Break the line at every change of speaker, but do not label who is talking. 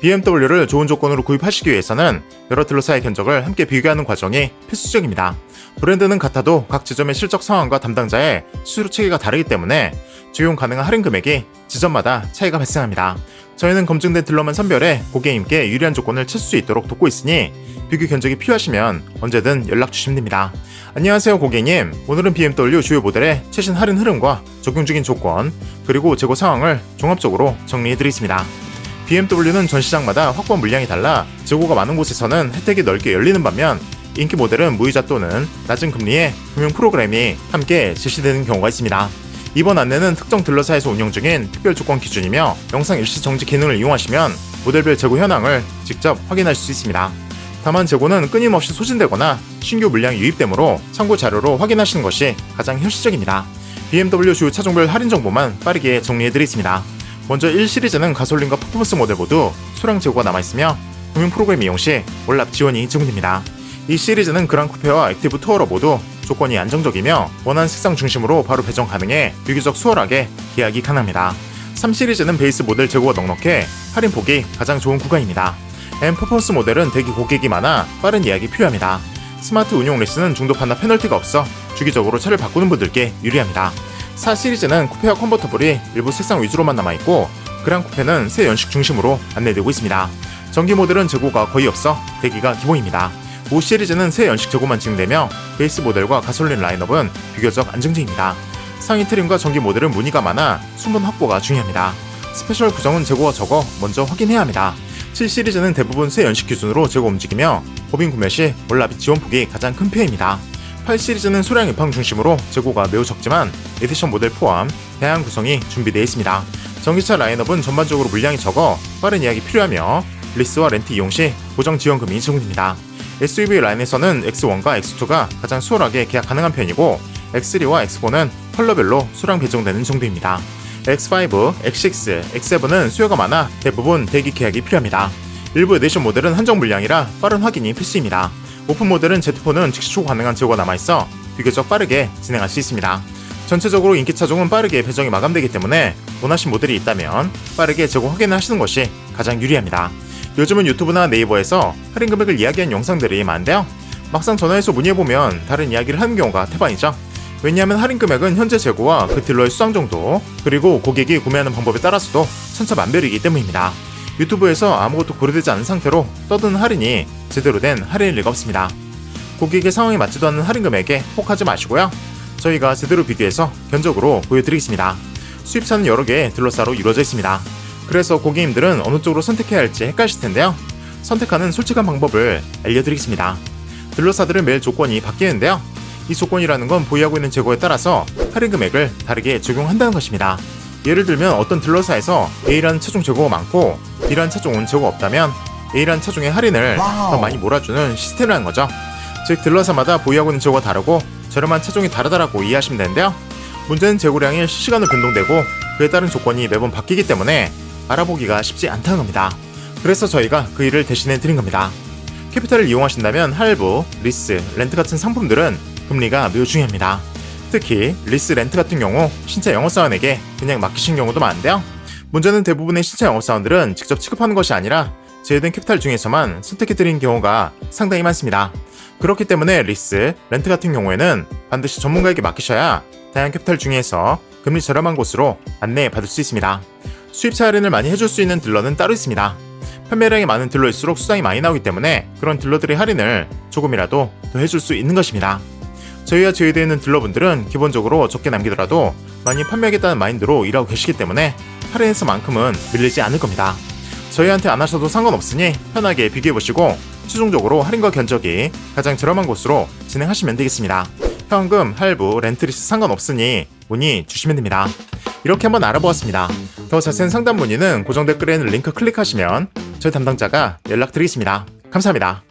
BMW를 좋은 조건으로 구입하시기 위해서는 여러 딜러사의 견적을 함께 비교하는 과정이 필수적입니다. 브랜드는 같아도 각 지점의 실적 상황과 담당자의 수수료 체계가 다르기 때문에 적용 가능한 할인 금액이 지점마다 차이가 발생합니다. 저희는 검증된 딜러만 선별해 고객님께 유리한 조건을 찾을 수 있도록 돕고 있으니 비교 견적이 필요하시면 언제든 연락 주시면 됩니다. 안녕하세요 고객님. 오늘은 BMW 주요 모델의 최신 할인 흐름과 적용 중인 조건 그리고 재고 상황을 종합적으로 정리해 드리겠습니다. BMW는 전 시장마다 확보한 물량이 달라 재고가 많은 곳에서는 혜택이 넓게 열리는 반면 인기 모델은 무이자 또는 낮은 금리의 금융 프로그램이 함께 실시되는 경우가 있습니다. 이번 안내는 특정 딜러사에서 운영 중인 특별 조건 기준이며 영상 일시 정지 기능을 이용하시면 모델별 재고 현황을 직접 확인할 수 있습니다. 다만 재고는 끊임없이 소진되거나 신규 물량이 유입되므로 참고 자료로 확인하시는 것이 가장 현실적입니다. BMW 주요 차종별 할인 정보만 빠르게 정리해드리겠습니다. 먼저 1 시리즈는 가솔린과 퍼포먼스 모델 모두 소량 재고가 남아있으며 금융 프로그램 이용 시 월납 지원이 제공됩니다. 이 시리즈는 그랑 쿠페와 액티브 투어러 모두 조건이 안정적이며 원하는 색상 중심으로 바로 배정 가능해 비교적 수월하게 계약이 가능합니다. 3 시리즈는 베이스 모델 재고가 넉넉해 할인 폭이 가장 좋은 구간입니다. M 퍼포먼스 모델은 대기 고객이 많아 빠른 예약이 필요합니다. 스마트 운용 레스는 중도 반납 페널티가 없어 주기적으로 차를 바꾸는 분들께 유리합니다. 4 시리즈는 쿠페와 컨버터블이 일부 색상 위주로만 남아있고 그랑 쿠페는 새 연식 중심으로 안내되고 있습니다. 전기 모델은 재고가 거의 없어 대기가 기본입니다. 5 시리즈는 새 연식 재고만 진행되며 베이스 모델과 가솔린 라인업은 비교적 안정적입니다. 상위 트림과 전기 모델은 문의가 많아 순번 확보가 중요합니다. 스페셜 구성은 재고가 적어 먼저 확인해야 합니다. 7 시리즈는 대부분 새 연식 기준으로 재고 움직이며 법인 구매 시 월납이 지원폭이 가장 큰 편입니다. 8 시리즈는 소량 입항 중심으로 재고가 매우 적지만 에디션 모델 포함 다양한 구성이 준비되어 있습니다. 전기차 라인업은 전반적으로 물량이 적어 빠른 예약이 필요하며 리스와 렌트 이용 시 보정 지원금이 제공됩니다. SUV 라인에서는 X1과 X2가 가장 수월하게 계약 가능한 편이고 X3와 X4는 컬러별로 수량 배정되는 정도입니다. X5, X6, X7은 수요가 많아 대부분 대기 계약이 필요합니다. 일부 에디션 모델은 한정 물량이라 빠른 확인이 필수입니다. 오픈 모델은 Z4는 즉시 초 가능한 재고가 남아있어 비교적 빠르게 진행할 수 있습니다. 전체적으로 인기 차종은 빠르게 배정이 마감되기 때문에 원하신 모델이 있다면 빠르게 재고 확인을 하시는 것이 가장 유리합니다. 요즘은 유튜브나 네이버에서 할인 금액을 이야기한 영상들이 많은데요. 막상 전화해서 문의해보면 다른 이야기를 하는 경우가 태반이죠. 왜냐하면 할인 금액은 현재 재고와 그 딜러의 수상 정도, 그리고 고객이 구매하는 방법에 따라서도 천차만별이기 때문입니다. 유튜브에서 아무것도 고려되지 않은 상태로 떠드는 할인이 제대로 된 할인일 리가 없습니다. 고객의 상황에 맞지도 않는 할인 금액에 혹하지 마시고요. 저희가 제대로 비교해서 견적으로 보여드리겠습니다. 수입차는 여러 개의 딜러사로 이루어져 있습니다. 그래서 고객님들은 어느 쪽으로 선택해야 할지 헷갈리실 텐데요. 선택하는 솔직한 방법을 알려드리겠습니다. 딜러사들은 매일 조건이 바뀌는데요. 이 조건이라는 건 보유하고 있는 재고에 따라서 할인 금액을 다르게 적용한다는 것입니다. 예를 들면 어떤 딜러사에서 A라는 차종 재고가 많고 B라는 차종은 재고가 없다면 A라는 차종의 할인을 더 많이 몰아주는 시스템이라는 거죠. 즉 딜러사마다 보유하고 있는 재고가 다르고 저렴한 차종이 다르다라고 이해하시면 되는데요. 문제는 재고량이 실시간으로 변동되고 그에 따른 조건이 매번 바뀌기 때문에 알아보기가 쉽지 않다는 겁니다. 그래서 저희가 그 일을 대신해 드린 겁니다. 캐피탈을 이용하신다면 할부, 리스, 렌트 같은 상품들은 금리가 매우 중요합니다. 특히 리스 렌트 같은 경우 신차 영업사원에게 그냥 맡기신 경우도 많은데요. 문제는 대부분의 신차 영업사원들은 직접 취급하는 것이 아니라 제외된 캐피탈 중에서만 선택해드린 경우가 상당히 많습니다. 그렇기 때문에 리스, 렌트 같은 경우에는 반드시 전문가에게 맡기셔야 다양한 캐피탈 중에서 금리 저렴한 곳으로 안내 받을 수 있습니다. 수입차 할인을 많이 해줄 수 있는 딜러는 따로 있습니다. 판매량이 많은 딜러일수록 수당이 많이 나오기 때문에 그런 딜러들의 할인을 조금이라도 더 해줄 수 있는 것입니다. 저희와 제휴되어 있는 딜러분들은 기본적으로 적게 남기더라도 많이 판매하겠다는 마인드로 일하고 계시기 때문에 할인에서만큼은 밀리지 않을 겁니다. 저희한테 안 하셔도 상관없으니 편하게 비교해보시고 최종적으로 할인과 견적이 가장 저렴한 곳으로 진행하시면 되겠습니다. 현금, 할부, 렌트리스 상관없으니 문의 주시면 됩니다. 이렇게 한번 알아보았습니다. 더 자세한 상담 문의는 고정 댓글에 있는 링크 클릭하시면 저희 담당자가 연락드리겠습니다. 감사합니다.